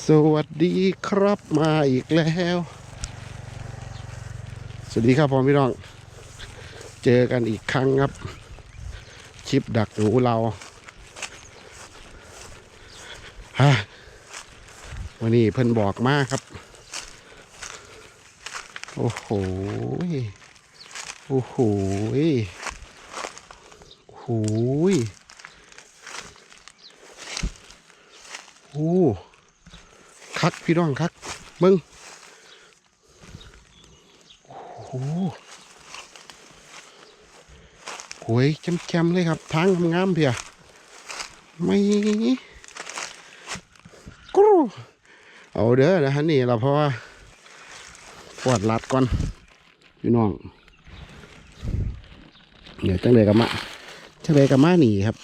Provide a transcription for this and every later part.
สวัสดีครับมาอีกแล้ว สวัสดีครับพ่อพี่น้อง เจอกันอีกครั้งครับ ชิปดักหนูเราฮะวันนี้เพิ่นบอกมากครับ โอ้โหโอ้โหโอ้โหโอ้ คักพี่น้องคักมึงโอ้โหวยแจมๆเลยครับ ทางงามๆเพียไม่กรูเอาเด้อนะฮะนี่เราเพราะว่าปวดรัดก่อนพี่น้องเดี๋ยวจังเลยกับมาจังเลยกับมาหนีครับ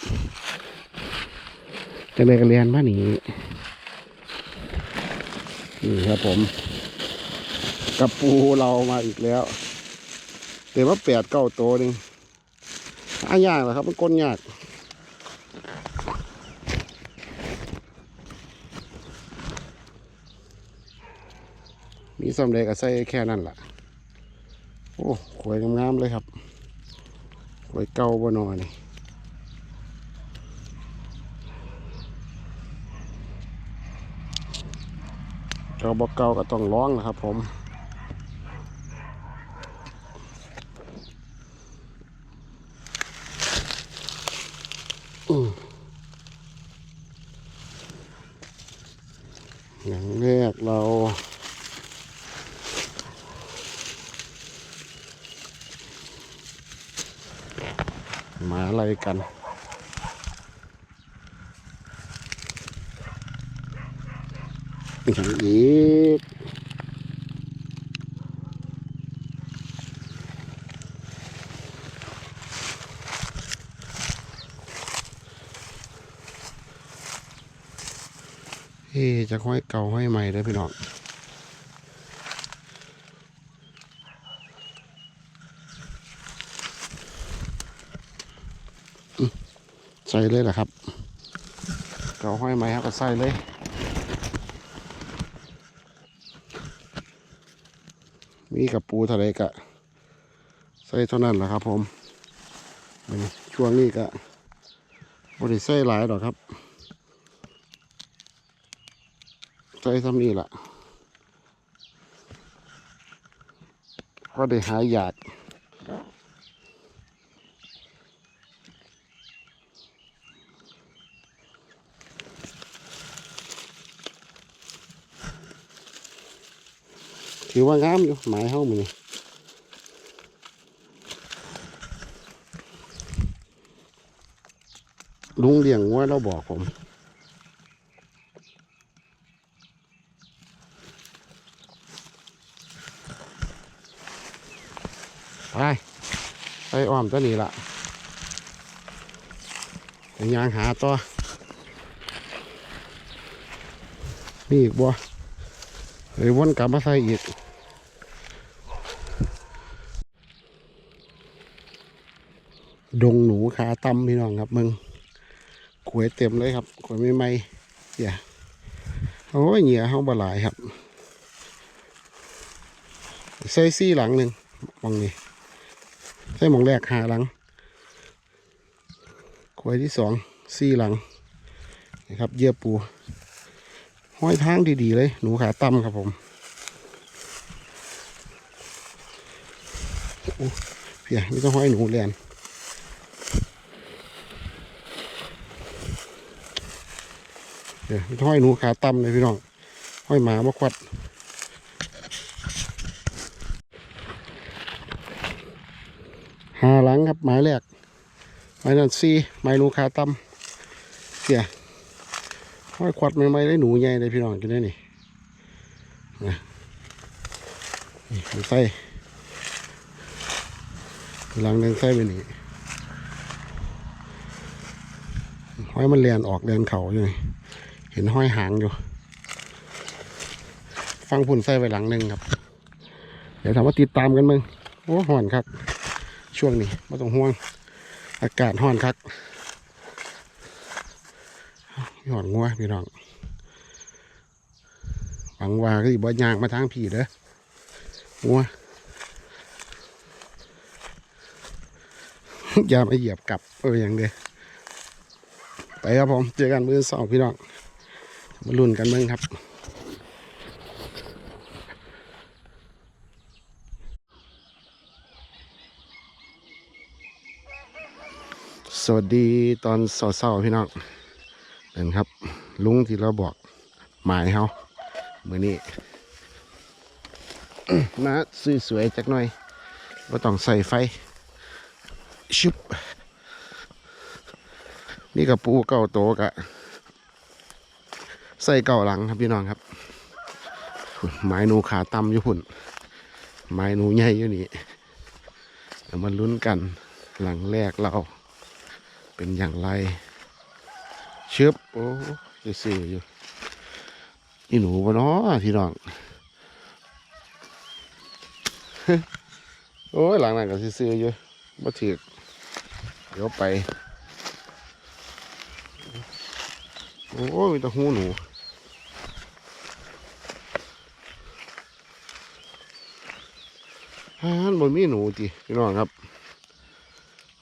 จังเลยกับเรียนมาหนี นี่ครับผมกับปูเรามาอีกแล้วแต่ว่าแปดเก้าตัวหนึ่งอายากเหรอครับ มันก้นยากมีสำเร็จก็ใส่แค่นั้นแหละโอ้ขวยงามๆเลยครับขวยเก่าบ่นอนี่ เก่าบ่เก่าก็ต้องร้องนะครับผมอืมอย่างแรกเราหมาอะไรกัน อย่างอีกเฮ้จะห้อยเก่าห้อยใหม่ได้พี่น้องใส่เลยเหรอครับ เก่าห้อยไหมครับก็ใส่เลย มีกับปูทะเลกะใส่เท่านั้นแหละครับ ผมช่วงนี้ก็บริใส่หลายหรอกครับใส่ซ้ำนี่แหละก็ได้หายอยาก ถือว่างามอยู่หมายเฮ้ามือนี้ลุงเลี้ยงวัวเราบอกผมไปไปอ้อมตัวนี้ละไปยางหาต่อนี่อีกบัวเฮ้ยวนกลับมาใส่อีก ดงหนูขาตำพี่น้องครับมึงขวยเต็มเลยครับขวยไม่ไหมเสียโอ้ยเหนียเขาบหลายครับใส่ซี่หลังหนึ่งมองนี่ใส่หมองแรกหาหลังขวยที่สองซี่หลังนะครับเยื่อปูห้อยทางดีๆเลย หนูขาตั้มครับผมโอ้เพียไม่ต้องห้อยหนูเรียน เดี๋ยห้อยหนูขาตั้มเลยพี่น้องห้อยหมามาควัดหาหลังครับหมายแรกหมายนั้นซีหมายหนูขาตั้มเสียห้อยควัดใหม่ๆได้หนูใหญ่เลยพี่น้องกินได้นี่นะนี่มันไส้หลังแดงไส้ไปนี่ห้อยมันเลียนออกเลียนเขาอยู่นี่ ห็นห้อยหางอยู่ ฟังพุ่นไส้ไปหลังหนึ่งครับ เดี๋ยวถามว่าติดตามกันมึงโอ้ห่อนครับ ช่วงนี้ไม่ต้องห่วง อากาศห่อนครับหยอดงัวพี่น้องงว่าก็สิบ่ยางมาทางผีเด้อหัวอย่ามาเหยียบกลับเอออย่างเดียวไปครับผม เจอกันมือสองพี่น้อง มาลุ้นกันเมืองครับ สวัสดีตอนเศร้าๆพี่น้องนั่นครับ ลุงที่เราบอกหมายเขาเมื่อนี้มาสวยๆจักหน่อยว่าต้องใส่ไฟชุบนี่กับปูเก่าโตกะ ใส่เก่าหลังครับพี่น้องครับไม้หนูขาต่ำอยู่พุ่น ไม้หนูใหญ่อยู่นี่เดี๋ยวมาลุ้นกันหลังแรกเรา เป็นอย่างไรเชือบโอ้ยสื่ออยู่นี่หนูปะเนาะพี่น้องโอ้ยหลังนั้นก็ซื่ออยู่มาถือเดี๋ยวไป โอ้ยมีแตะหูหนู ฮันบนมีหนูจีพี่น้องครับ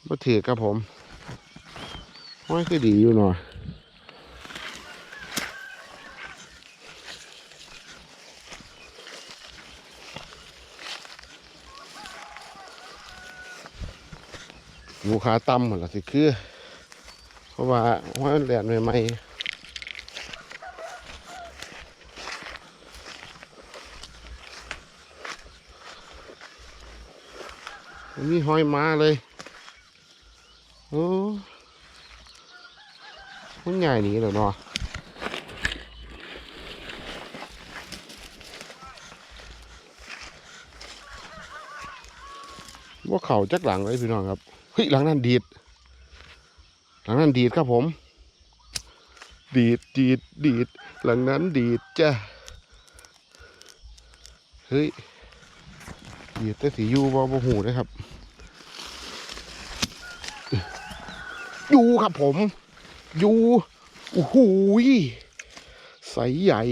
มาถือกครับผมห้อยคือดีอยู่หน่อยหมูขาตั้มเหมือนละสิคือ เพราะว่าห้อยแหลนใหม่ๆมันมี ห้อยม้าเลย โอ้มันใหญ่หนีเลยเนาะว่าเข่าจักหลังเลยพี่น้องครับ เฮ้ยหลังนั้นดีด หลังนั้นดีดครับผม ดีดดีดดีด หลังนั้นดีดจ้ะ เฮ้ยดีดแต่สียูบอบหูนะครับ ยูครับผมยูโอ้โหยใสใหญ่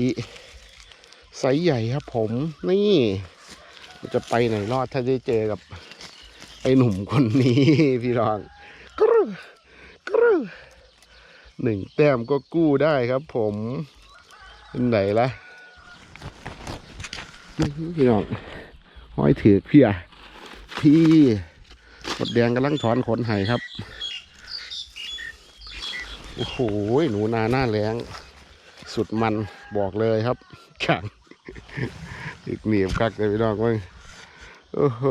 ใสใหญ่ครับผมนี่จะไปไหนรอดถ้าได้เจอกับ ไอ้หนุ่มคนนี้พี่รองกรึกรึหนึ่งแต้มก็กู้ได้ครับผมเป็นไหนละพี่น้องห้อยถือเพี่ยพี่หมดแดงกำลังถอนขนไห้ครับ โอ้โหหนูนาหน้าแรงสุดมันบอกเลยครับแข็งอีกเหนียบคักเลยพี่น้องมึงโอ้โห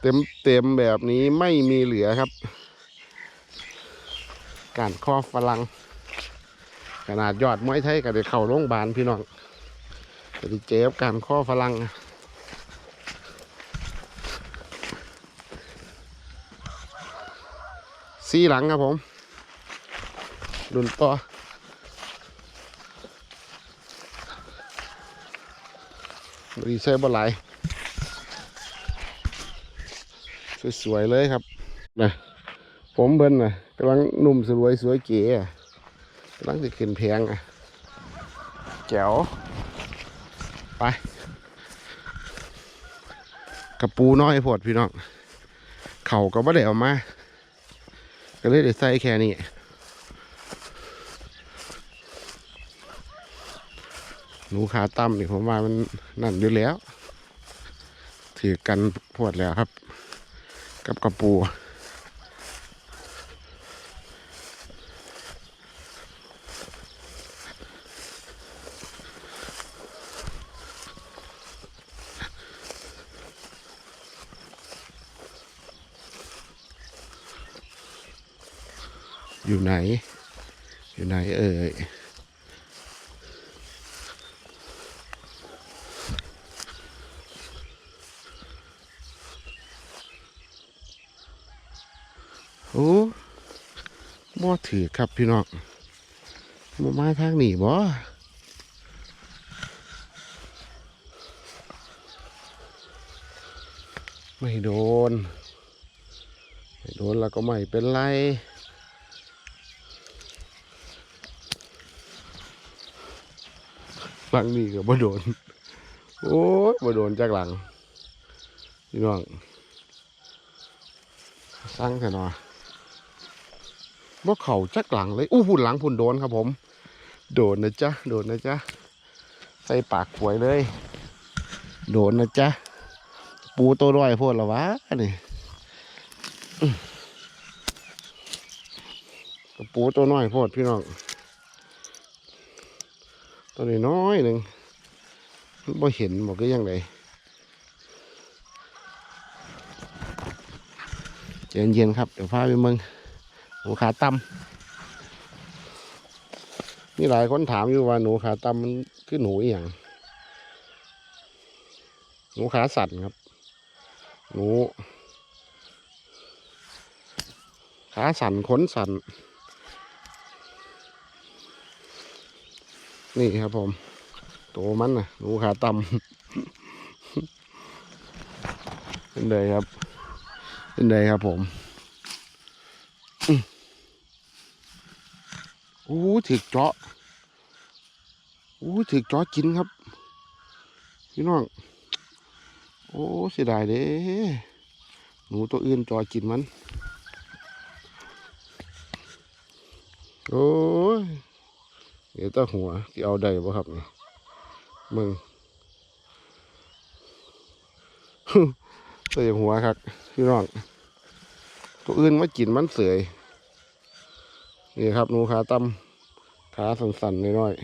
เต็มเต็มแบบนี้ไม่มีเหลือครับ การข้อฝรั่งขนาดยอดไมวยไทยก็ได้เข้าโรงพยาบาลพี่น้องก็ได้เจ็บการข้อฝรั่ง สีหลังครับผมรุ่นต่อรีเซอร์บอลไหลายสวยๆเลยครับนะผมเบิ้ลนะกำลังหนุ่มสวยสวยเก๋อกำลังจะขึ้นแพงอะแจ๋วไปกระปูน้อยโพดพี่น้อง เข่าก็ไม่ได้ออกมา ก็เลยได้ใส่แค่นี้หนูขาตั้มนี่ผมว่ามันนั่นอยู่แล้ว ถือกันพวดแล้วครับ กับกระปู อยู่ไหน อยู่ไหนเอ่ยโอ้บ่ถือครับพี่น้องบ่มาทางนี้บ่ไม่โดน ไม่โดนแล้วก็ไม่เป็นไร หลังนี้ก็บ่โดน โอ้ยบ่โดนจากหลังพี่น้องสร้างแต่นอบ่เข่าจักหลังเลย อู้พุ่นหลังพุ่นโดนครับผม โดนนะจ๊ะ โดนนะจ๊ะ ใส่ปากหวยเลย โดนนะจ๊ะ ปูตัวน้อยโพดละวะนี่ปูตัวน้อยโพดพี่น้อง ตัวนี้น้อยหนึ่งมันบ่เห็นบอกก็ยังไงเย็นเย็นๆครับ เดี๋ยวพาไปเมืองหนูขาตำมีหลายคนถามอยู่ว่าหนูขาตำมันคือหนูอย่างหนูขาสั่นครับ หนู ขาสั่นขนสั่น นี่ครับผม ตัวมันนะหนูขาต่ำเป็นเลยครับเป็นเลยครับผมอื้ออู้ถึกเจาะอู้ถึกเจาะกินครับ พี่น้อง โอ้เสียดายเด้หนูตัวอื่นจอกินมัน โอ้ย เดี๋ยวตาหัวที่เอาได้บ่ครับนี่มึงตัวอย่างหัวครับพี่น้องตัวอื่นมากินมันเสยนี่ครับหนูขาตำขาสันๆน้อย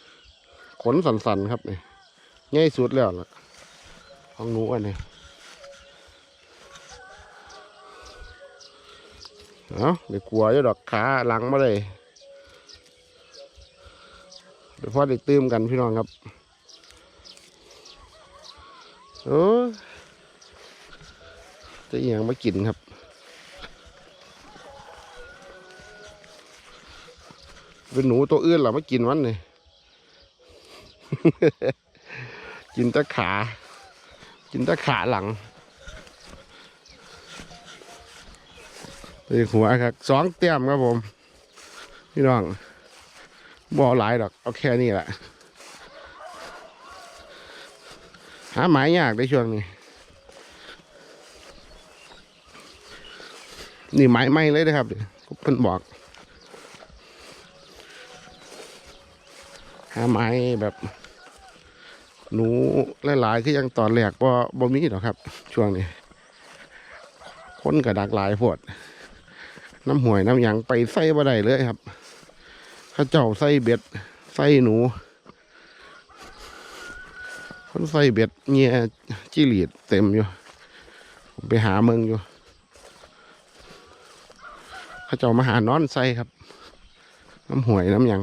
ๆขนสันๆครับนี่ง่ายสุดแล้วล่ะของหนูอันนี้เอาเดี๋ยวกลัวอยู่ดอกขาหลังมาเลย เดี๋ยวพ่อได้ตื้มกันพี่น้องครับโอ้จะอย่างมากินครับเป็นหนูตัวอื่นเหรอมากินวันนี่กินแตะขา กินแตะขาหลังไปหัวครับสองเตี้ยมครับผม พี่น้อง บ่อหลายดอก เอาแค่นี้แหละ หาหมายยากในช่วงนี้ นี่หมายไม่เลยนะครับเพิ่นบอก หาไม้แบบ หนูหลายๆคือยังตอนแรกบ่บ่มีหรอกครับ ช่วงนี้ คนกระดักหลายพวดน้ำห่วยน้ำหยังไปใส่บ่ได้เลยครับ ข้าเจ้าใส่เบ็ด ใส่หนู คนใส่เบ็ดเงียจิหลีดเต็มอยู่ผมไปหาเมืองอยู่ข้าเจ้ามาหานอนใส่ครับ น้ำห่วยน้ำหยัง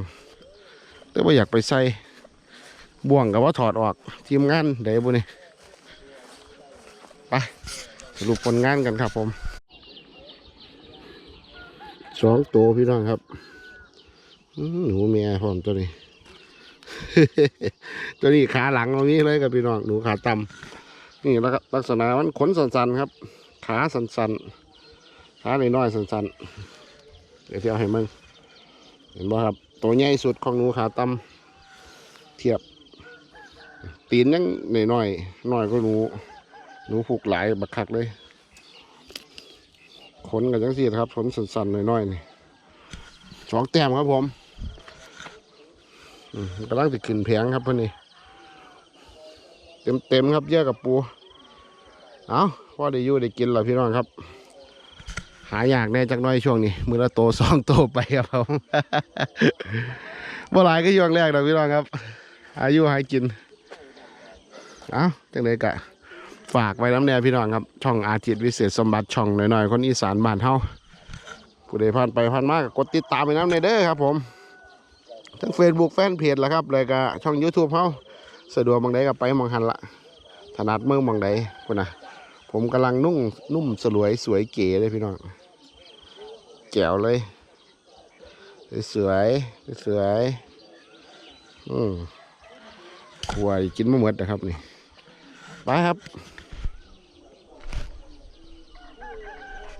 แต่ว่าอยากไปใส่บ่วงกับว่าถอดออกทีมงานเดี๋ยวบุนี่ไปสรุปผลงานกันครับผมสองตัวพี่น้องครับ หนูเมียพร้อมตัวนี้ ตัวนี้ขาหลังตรงนี้เลยกับพี่น้องหนูขาต่ำนี่แล้วลักษณะมันขนสันๆครับ ขาสันๆขาหน่อยๆสันๆเดี๋ยวเที่ยวให้มึงเห็นบ่ครับ ตัวใหญ่สุดของหนูขาต่ำเทียบ ตีนยังหน่อยๆน้อยก็หนูหนูผูกหลายบักคักเลยขนกันจังสีครับขนสันๆหน่อยๆนี่สองแต้มครับผม กำลังจะขึ้นแผงครับพ่อนี่เต็มเต็มๆครับเยอะกับปู เอาพ่อได้ยู่ได้กินแล้วพี่น้องครับ หายากแน่จักน้อยช่วงนี้ มือละโตสองโตไปครับผมบ่หลายก็ช่วงแรกนะพี่น้องครับ อายุหายกิน เอาจังเลยกะ ฝากไว้น้ำแน่พี่น้องครับ ช่องอาทิตย์วิเศษสมบัติช่องหน่อยๆคนอีสานบ้านเฮาผู้ใดผ่านไปผ่านมากกดติดตามไปน้ำในเด้อครับผม ทั้ง Facebook แฟนเพจแล้วครับแล้วก็ช่อง YouTube เฮาสะดวกบางใดก็ไปมองหันละถนัดเมืองบางใดพุ่นนะผมกำลังนุ่งนุ่มสลวยสวยเก๋เลยพี่น้องแจ๋วเลย สวยสวยอืมขวายกินม่หมดนะครับนี่ไปครับ